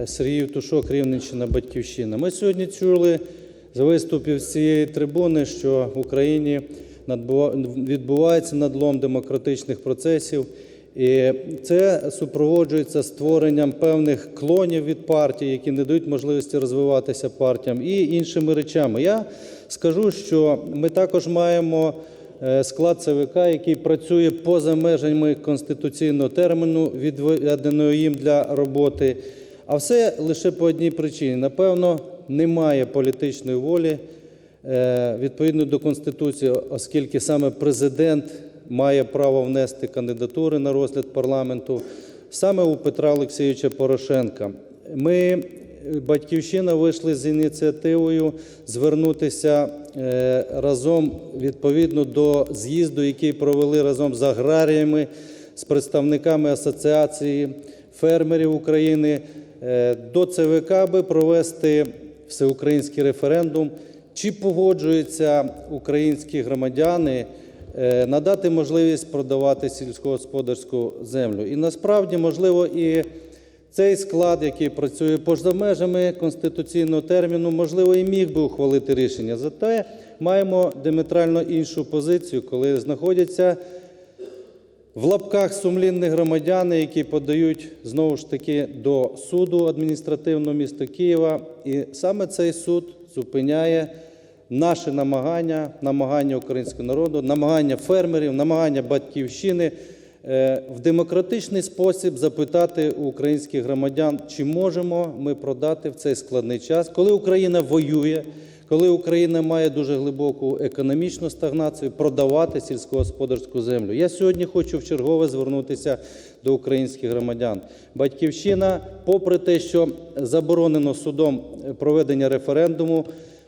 Е, Сергій Євтушок, Рівненщина, Батьківщина. Ми сьогодні чули з виступів з цієї трибуни, що в Україні відбувається надлом демократичних процесів, і це супроводжується створенням певних клонів від партій, які не дають можливості розвиватися партіям, і іншими речами. Я скажу, що ми також маємо е, склад ЦВК, який працює поза межами конституційного терміну, відведеного їм для роботи. А все лише по одній причині. Напевно, немає політичної волі е, відповідно до Конституції, оскільки саме президент має право внести кандидатури на розгляд парламенту, саме у Петра Олексійовича Порошенка. Ми, Батьківщина, вийшли з ініціативою звернутися е, разом відповідно до з'їзду, який провели разом з аграріями, з представниками асоціації фермерів України е, до ЦВК, аби провести всеукраїнський референдум, чи погоджуються українські громадяни е, надати можливість продавати сільськогосподарську землю. І насправді, можливо, і цей склад, який працює поза межами конституційного терміну, можливо, і міг би ухвалити рішення. Зате маємо діаметрально іншу позицію, коли знаходяться в лапках сумлінні громадяни, які подають знову ж таки до суду адміністративного міста Києва. І саме цей суд зупиняє наші намагання, намагання українського народу, намагання фермерів, намагання батьківщини е, в демократичний спосіб запитати у українських громадян, чи можемо ми продати в цей складний час, коли Україна воює, коли Україна має дуже глибоку економічну стагнацію, продавати сільськогосподарську землю. Я сьогодні хочу вчергове звернутися до українських громадян. Батьківщина, попри те, що заборонено судом проведення референдуму,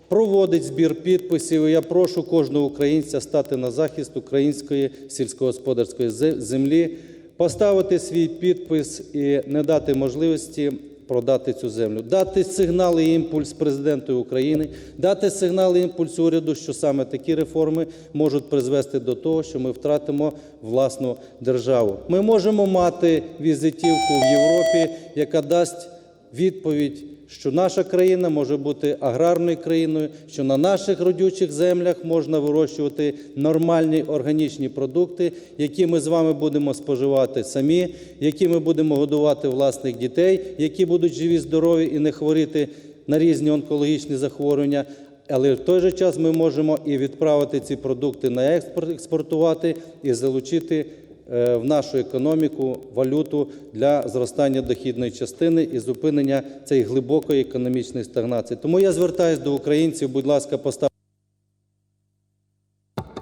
проводить збір підписів. Я прошу кожного українця стати на захист української сільськогосподарської зе- землі, поставити свій підпис і не дати можливості продати цю землю, дати сигнал і імпульс президенту України, дати сигнал і імпульс уряду, що саме такі реформи можуть призвести до того, що ми втратимо власну державу. Ми можемо мати візитівку в Європі, яка дасть відповідь, що наша країна може бути аграрною країною, що на наших родючих землях можна вирощувати нормальні органічні продукти, які ми з вами будемо споживати самі, які ми будемо годувати власних дітей, які будуть живі, здорові і не хворіти на різні онкологічні захворювання. Але в той же час ми можемо і відправити ці продукти на експорт, експортувати і залучити в нашу економіку валюту для зростання дохідної частини і зупинення цієї глибокої економічної стагнації. Тому я звертаюся до українців, будь ласка, поставте.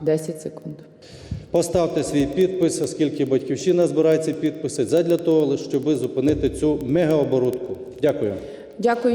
10 секунд. Поставте свій підпис, оскільки батьківщина збирає ці підписи, задля того, щоб зупинити цю мегаоборудку. Дякую. Дякую.